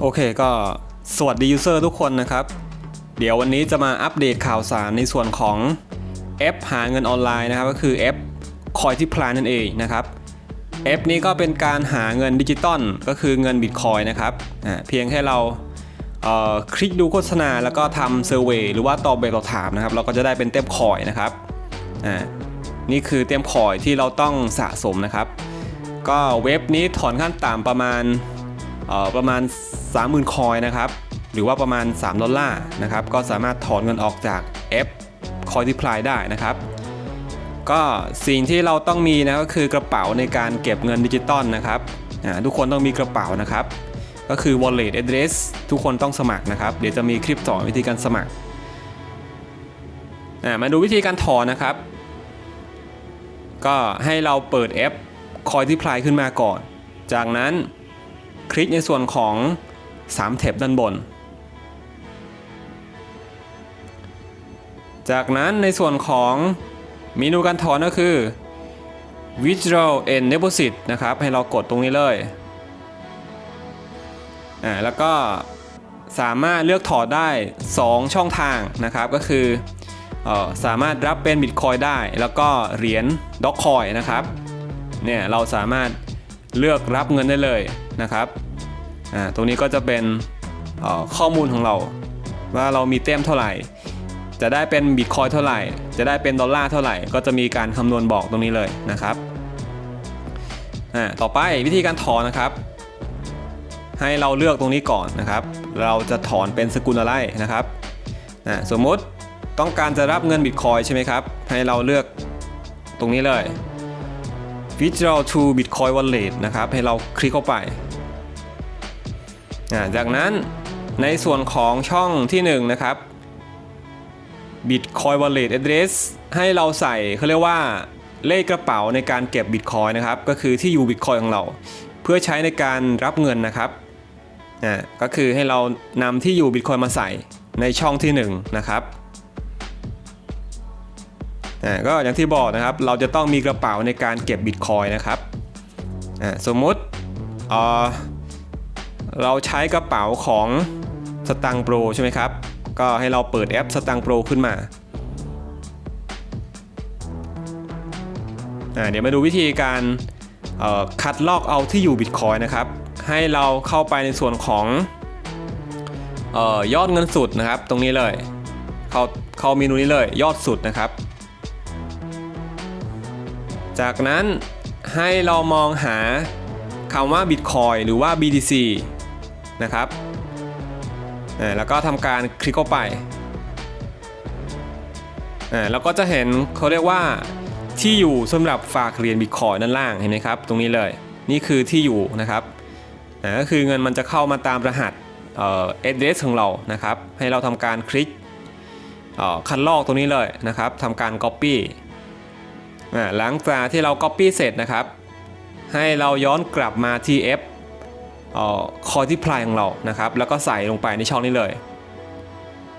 โอเคก็สวัสดียูเซอร์ทุกคนนะครับ เดี๋ยววันนี้จะมาอัปเดตข่าวสารในส่วนของแอปหาเงินออนไลน์นะครับ ก็คือแอปคอยที่พลานนั่นเองนะครับแอปนี้ก็เป็นการหาเงินดิจิตอลก็คือเงินบิตคอยนะครับอ่าเพียงแค่เราเอ่อคลิกดูโฆษณาแล้วก็ทำเซอร์เวยหรือว่าตอบแบบสอบถามนะครับ เราก็จะได้เป็นเต็มคอยนะครับอ่านี่คือเต็มคอยที่เราต้องสะสมนะครับ ก็เว็บนี้ถอนขั้นต่ำประมาณเอ่อประมาณ 30,000 คอยนะครับ หรือว่าประมาณ 3 ดอลลาร์นะครับ ก็สามารถถอนเงินออกจากแอป c o i n t p l y ได้นะครับ ก็สิ่งที่เราต้องมีนะก็คือกระเป๋าในการเก็บเงินดิจิตอลนะครับอ่าทุกคนต้องมีกระเป๋านะครับ ก็คือ wallet address ทุกคนต้องสมัครนะครับ เดี๋ยวจะมีคลิปสอนวิธีการสมัครอ่ามาดูวิธีการถอนนะครับ ก็ให้เราเปิดแอปคอยที่พลายขึ้นมาก่อน จากนั้นคลิกในส่วนของ 3แท็บด้านบน จากนั้นในส่วนของเมนูการถอนก็คือ withdraw and deposit นะครับ ให้เรากดตรงนี้เลย อ่า แล้วก็สามารถเลือกถอดได้ 2 ช่องทางนะครับ ก็คือออสามารถรับเป็นบิตคอยได้ แล้วก็เหรียญด็อกคอยนะครับ เนี่ย เราสามารถเลือกรับเงินได้เลยนะครับ อ่าตรงนี้ก็จะเป็นข้อมูลของเรา ว่าเรามีแต้มเท่าไหร่ จะได้เป็นบิตคอยเท่าไหร่ จะได้เป็นดอลลาร์เท่าไหร่ ก็จะมีการคำนวณบอกตรงนี้เลยนะครับอ่าต่อไปวิธีการถอนนะครับ ให้เราเลือกตรงนี้ก่อนนะครับ เราจะถอนเป็นสกุลอะไรนะครับอ่าสมมุติต้องการจะรับเงินบิตคอยใช่ไหมครับ ให้เราเลือกตรงนี้เลย withdraw to bitcoin wallet นะครับ ให้เราคลิกเข้าไป จากนั้นในส่วนของช่องที่1นะครับ bitcoin wallet address ให้เราใส่เขาเรียกว่าเลขกระเป๋าในการเก็บ bitcoin นะครับ ก็คือที่อยู่ bitcoin ของเรา เพื่อใช้ในการรับเงินนะครับก็คือให้เรานำที่อยู่ bitcoin มาใส่ในช่องที่1นะครับก็อย่างที่บอกนะครับ เราจะต้องมีกระเป๋าในการเก็บบิตคอยนะครับสมมุติอ่อ เราใช้กระเป๋าของสตังโปรใช่ไหมครับ ก็ให้เราเปิดแอปสตังโปรขึ้นมาเดี๋ยวมาดูวิธีการคัดลอกเอาที่อยู่บิตคอยนะครับ ให้เราเข้าไปในส่วนของออยอดเงินสุดนะครับ ตรงนี้เลย เข้าเข้าเมนูนี้เลย ยอดสุดนะครับ จากนั้นให้เรามองหาคำว่า Bitcoin หรือว่า BTC นะครับอ่าแล้วก็ทำการคลิกเข้าไปอ่าแล้วก็จะเห็นเขาเรียกว่าที่อยู่สำหรับฝากเหรียญ Bitcoin ด้านล่างเห็นไหมครับ ตรงนี้เลยนี่คือที่อยู่นะครับอ่าก็คือเงินมันจะเข้ามาตามรหัสเอ่อ address ของเรานะครับ ให้เราทำการคลิกอ่อคัดลอกตรงนี้เลยนะครับทำการ copy อ่าหลังจากที่เรา Copy เสร็จนะครับ ให้เราย้อนกลับมาที่ F เอ่อ Coin ที่พลายของเรานะครับ แล้วก็ใส่ลงไปในช่องนี้เลย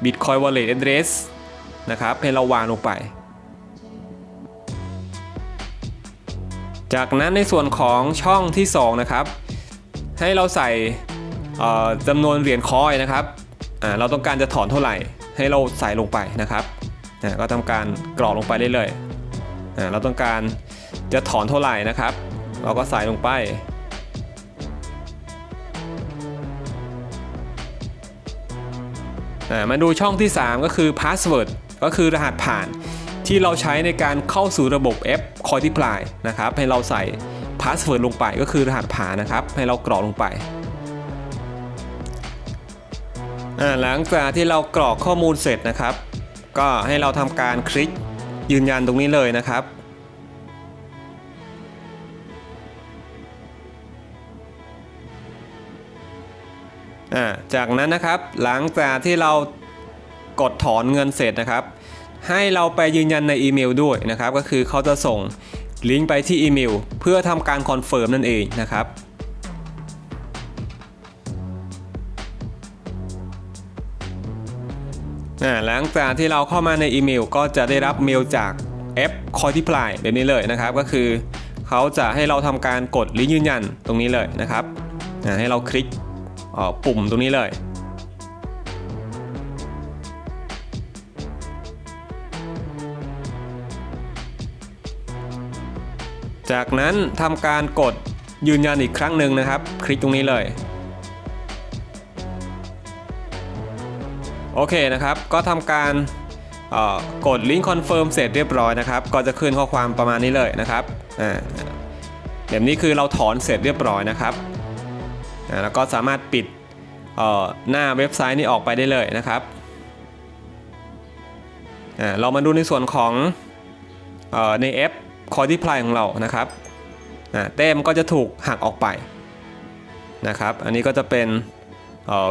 Bitcoin Wallet Address นะครับให้เราวางลงไป จากนั้นในส่วนของช่องที่ 2 นะครับ ให้เราใส่จำนวนเหรียญคอยนะครับเราต้องการจะถอนเท่าไหร่ ให้เราใส่ลงไปนะครับก็ทำการกรอกลงไปได้เลยอ่าเราต้องการจะถอนเท่าไหร่นะครับ เราก็ใส่ลงไป มาดูช่องที่ 3 ก็คือ password ก็คือรหัสผ่าน ที่เราใช้ในการเข้าสู่ระบบแอป c o i n t p l y นะครับให้เราใส่ password ลงไปก็คือรหัสผ่านนะครับ ให้เรากรอกลงไปหลังจากที่เรากรอกข้อมูลเสร็จนะครับ ก็ให้เราทำการคลิกยืนยันตรงนี้เลยนะครับ จากนั้นนะครับหลังจากที่เรากดถอนเงินเสร็จนะครับ ให้เราไปยืนยันในอีเมลด้วยนะครับ ก็คือเขาจะส่งลิงก์ไปที่อีเมล เพื่อทำการคอนเฟิร์มนั่นเองนะครับหลังจากที่เราเข้ามาในอีเมล ก็จะได้รับเมลจากแอป c o i n t p l y แบบนี้เลยนะครับ ก็คือเขาจะให้เราทำการกดลิงก์ยืนยันตรงนี้เลยนะครับให้เราคลิก ปุ่มตรงนี้เลยจากนั้นทำการกดยืนยันอีกครั้งหนึ่งนะครับ คลิกตรงนี้เลย โอเคนะครับ ก็ทำการกดลิงก์คอนเฟิร์มเสร็จเรียบร้อยนะครับ ก็จะขึ้นข้อความประมาณนี้เลยนะครับแบบนี้คือเราถอนเสร็จเรียบร้อยนะครับ อ่าแล้วก็สามารถปิดออหน้าเว็บไซต์นี้ออกไปได้เลยนะครับเรามาดูในส่วนของออในแอป c o d i p l y ของเรานะครับอ่าแต้มก็จะถูกหักออกไปนะครับ อันนี้ก็จะเป็น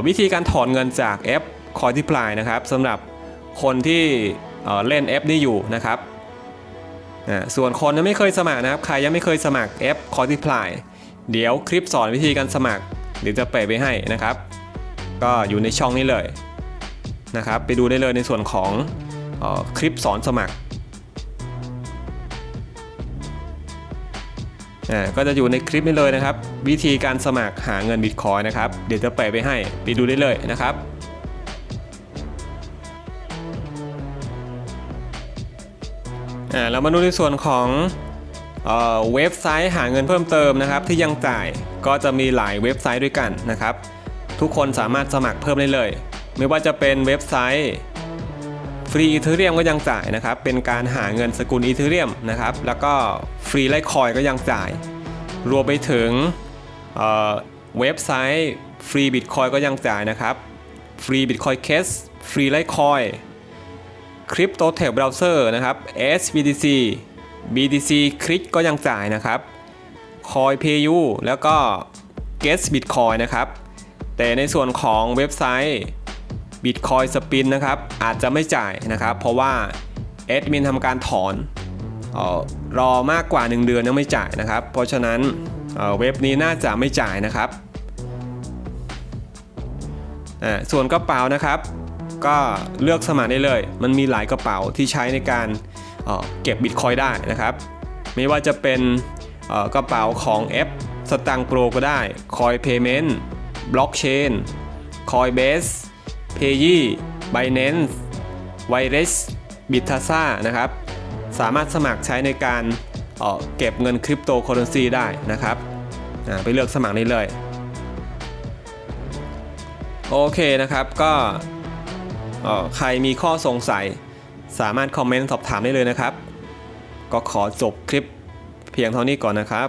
วิธีการถอนเงินจากแอป c o d i p l y นะครับสำหรับคนที่เเล่นแอปนี้อยู่นะครับส่วนคนยังไม่เคยสมัครนะครับ ใครยังไม่เคยสมัครแอป c o d i p l y เดี๋ยวคลิปสอนวิธีการสมัคร เดี๋ยวจะแปะไว้ให้นะครับ ก็อยู่ในช่องนี้เลยนะครับ ไปดูได้เลยในส่วนของออคลิปสอนสมัครอ่าก็จะอยู่ในคลิปนี้เลยนะครับ วิธีการสมัครหาเงินบิตคอยนะครับ เดี๋ยวจะแปะไปให้ไปดูได้เลยนะครับอ่าเรามาดูในส่วนของ เว็บไซต์หาเงินเพิ่มเติมนะครับ ที่ยังจ่ายก็จะมีหลายเว็บไซต์ด้วยกันนะครับ ทุกคนสามารถสมัครเพิ่มได้เลย ไม่ว่าจะเป็นเว็บไซต์ฟรีอีเทเรียมก็ยังจ่ายนะครับ เป็นการหาเงินสกุลอีเทเรียมนะครับ แล้วก็ฟรีไลคอยก็ยังจ่าย รวมไปถึงเเว็บไซต์ฟรีบิตคอยก็ยังจ่ายนะครับ ฟรีบิตคอยเคสฟรีไลคอยคริปโตเท b เบราว์เซอร์นะครับ SBTC BTC คลิกก็ยังจ่ายนะครับ CoinPayu แล้วก็ Guess Bitcoin นะครับ แต่ในส่วนของเว็บไซต์ Bitcoin Spin นะครับ อาจจะไม่จ่ายนะครับ เพราะว่าแอดมินทำการถอนออรอมากกว่า 1 เดือนยังไม่จ่ายนะครับ เพราะฉะนั้นเเว็บนี้น่าจะไม่จ่ายนะครับ ส่วนกระเป๋านะครับ ก็เลือกสมัครได้เลย มันมีหลายกระเป๋าที่ใช้ในการ เก็บบิตคอยได้นะครับ ไม่ว่าจะเป็นกระเป๋าของแอปสตังโปรก็ได้ Coin Payment Blockchain Coinbase Paye Binance Virus Bitasa นะครับ สามารถสมัครใช้ในการเเก็บเงินคริปโตเคอเรนซีได้นะครับไปเลือกสมัครได้เลย โอเคนะครับก็ใครมีข้อสงสัย สามารถคอมเมนต์สอบถามได้เลยนะครับ ก็ขอจบคลิปเพียงเท่านี้ก่อนนะครับ